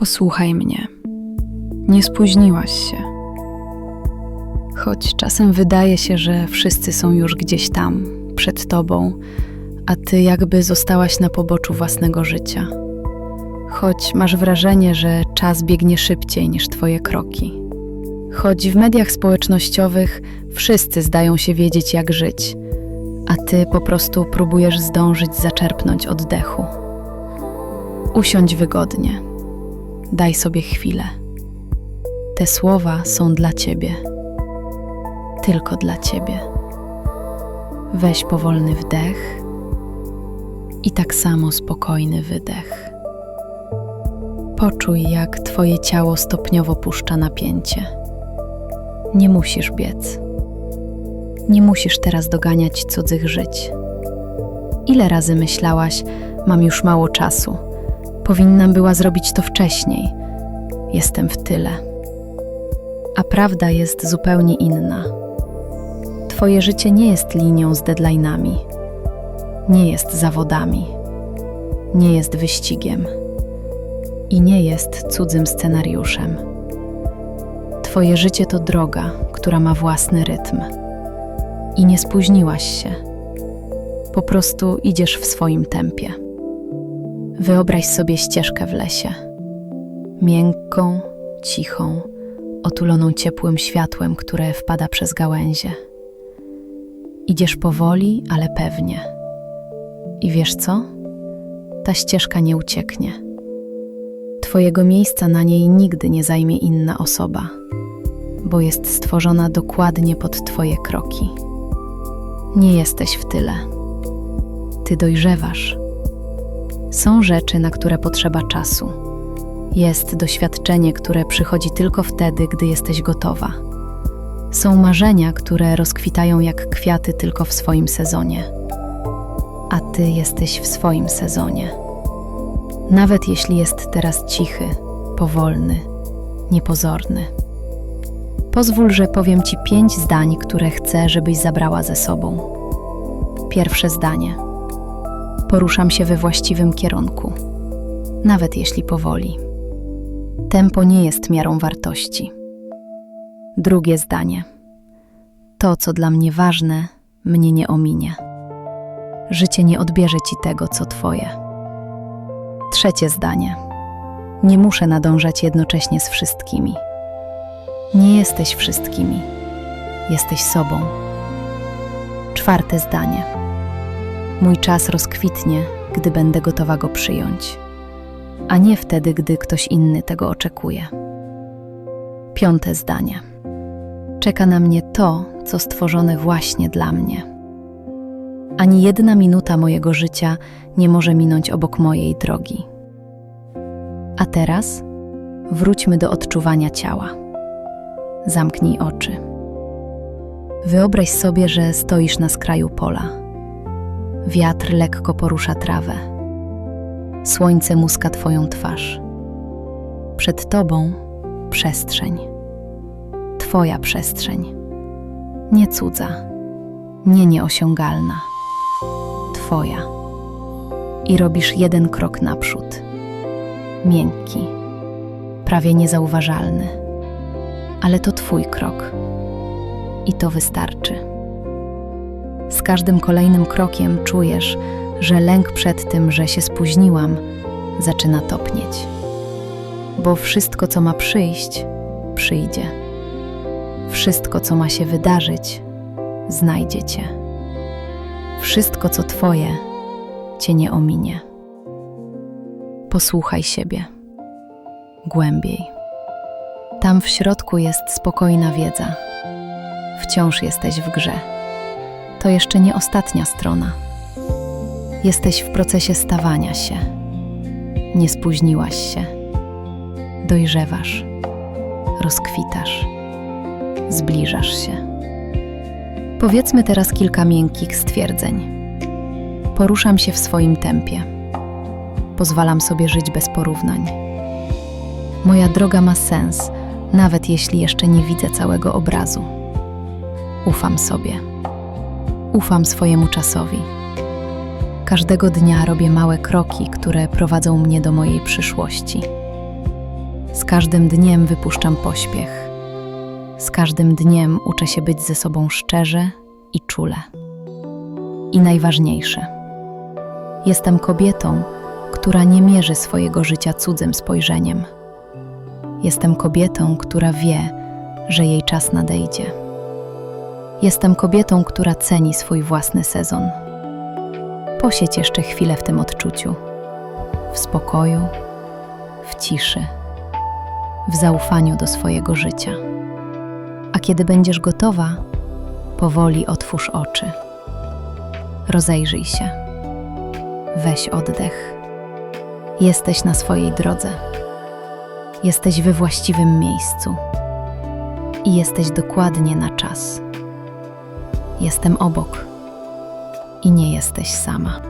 Posłuchaj mnie. Nie spóźniłaś się. Choć czasem wydaje się, że wszyscy są już gdzieś tam, przed tobą, a ty jakby zostałaś na poboczu własnego życia. Choć masz wrażenie, że czas biegnie szybciej niż twoje kroki. Choć w mediach społecznościowych wszyscy zdają się wiedzieć, jak żyć, a ty po prostu próbujesz zdążyć zaczerpnąć oddechu. Usiądź wygodnie. Daj sobie chwilę. Te słowa są dla ciebie. Tylko dla ciebie. Weź powolny wdech i tak samo spokojny wydech. Poczuj, jak twoje ciało stopniowo puszcza napięcie. Nie musisz biec. Nie musisz teraz doganiać cudzych żyć. Ile razy myślałaś, mam już mało czasu? Powinnam była zrobić to wcześniej. Jestem w tyle. A prawda jest zupełnie inna. Twoje życie nie jest linią z deadline'ami, nie jest zawodami, nie jest wyścigiem i nie jest cudzym scenariuszem. Twoje życie to droga, która ma własny rytm. I nie spóźniłaś się. Po prostu idziesz w swoim tempie. Wyobraź sobie ścieżkę w lesie. Miękką, cichą, otuloną ciepłym światłem, które wpada przez gałęzie. Idziesz powoli, ale pewnie. I wiesz co? Ta ścieżka nie ucieknie. Twojego miejsca na niej nigdy nie zajmie inna osoba, bo jest stworzona dokładnie pod Twoje kroki. Nie jesteś w tyle. Ty dojrzewasz. Są rzeczy, na które potrzeba czasu. Jest doświadczenie, które przychodzi tylko wtedy, gdy jesteś gotowa. Są marzenia, które rozkwitają jak kwiaty tylko w swoim sezonie. A ty jesteś w swoim sezonie. Nawet jeśli jest teraz cichy, powolny, niepozorny. Pozwól, że powiem ci pięć zdań, które chcę, żebyś zabrała ze sobą. Pierwsze zdanie. Poruszam się we właściwym kierunku, nawet jeśli powoli. Tempo nie jest miarą wartości. Drugie zdanie. To, co dla mnie ważne, mnie nie ominie. Życie nie odbierze ci tego, co twoje. Trzecie zdanie. Nie muszę nadążać jednocześnie z wszystkimi. Nie jesteś wszystkimi. Jesteś sobą. Czwarte zdanie. Mój czas rozkwitnie, gdy będę gotowa go przyjąć, a nie wtedy, gdy ktoś inny tego oczekuje. Piąte zdanie. Czeka na mnie to, co stworzone właśnie dla mnie. Ani jedna minuta mojego życia nie może minąć obok mojej drogi. A teraz wróćmy do odczuwania ciała. Zamknij oczy. Wyobraź sobie, że stoisz na skraju pola. Wiatr lekko porusza trawę. Słońce muska twoją twarz. Przed tobą przestrzeń. Twoja przestrzeń. Nie cudza, nie nieosiągalna. Twoja. I robisz jeden krok naprzód. Miękki, prawie niezauważalny. Ale to Twój krok. I to wystarczy. Z każdym kolejnym krokiem czujesz, że lęk przed tym, że się spóźniłam, zaczyna topnieć. Bo wszystko, co ma przyjść, przyjdzie. Wszystko, co ma się wydarzyć, znajdzie cię. Wszystko, co Twoje, cię nie ominie. Posłuchaj siebie. Głębiej. Tam w środku jest spokojna wiedza. Wciąż jesteś w grze. To jeszcze nie ostatnia strona. Jesteś w procesie stawania się. Nie spóźniłaś się. Dojrzewasz. Rozkwitasz. Zbliżasz się. Powiedzmy teraz kilka miękkich stwierdzeń. Poruszam się w swoim tempie. Pozwalam sobie żyć bez porównań. Moja droga ma sens, nawet jeśli jeszcze nie widzę całego obrazu. Ufam sobie. Ufam swojemu czasowi. Każdego dnia robię małe kroki, które prowadzą mnie do mojej przyszłości. Z każdym dniem wypuszczam pośpiech. Z każdym dniem uczę się być ze sobą szczerze i czule. I najważniejsze, jestem kobietą, która nie mierzy swojego życia cudzym spojrzeniem. Jestem kobietą, która wie, że jej czas nadejdzie. Jestem kobietą, która ceni swój własny sezon. Posiedź jeszcze chwilę w tym odczuciu, w spokoju, w ciszy, w zaufaniu do swojego życia. A kiedy będziesz gotowa, powoli otwórz oczy. Rozejrzyj się. Weź oddech. Jesteś na swojej drodze. Jesteś we właściwym miejscu. I jesteś dokładnie na czas. Jestem obok. I nie jesteś sama.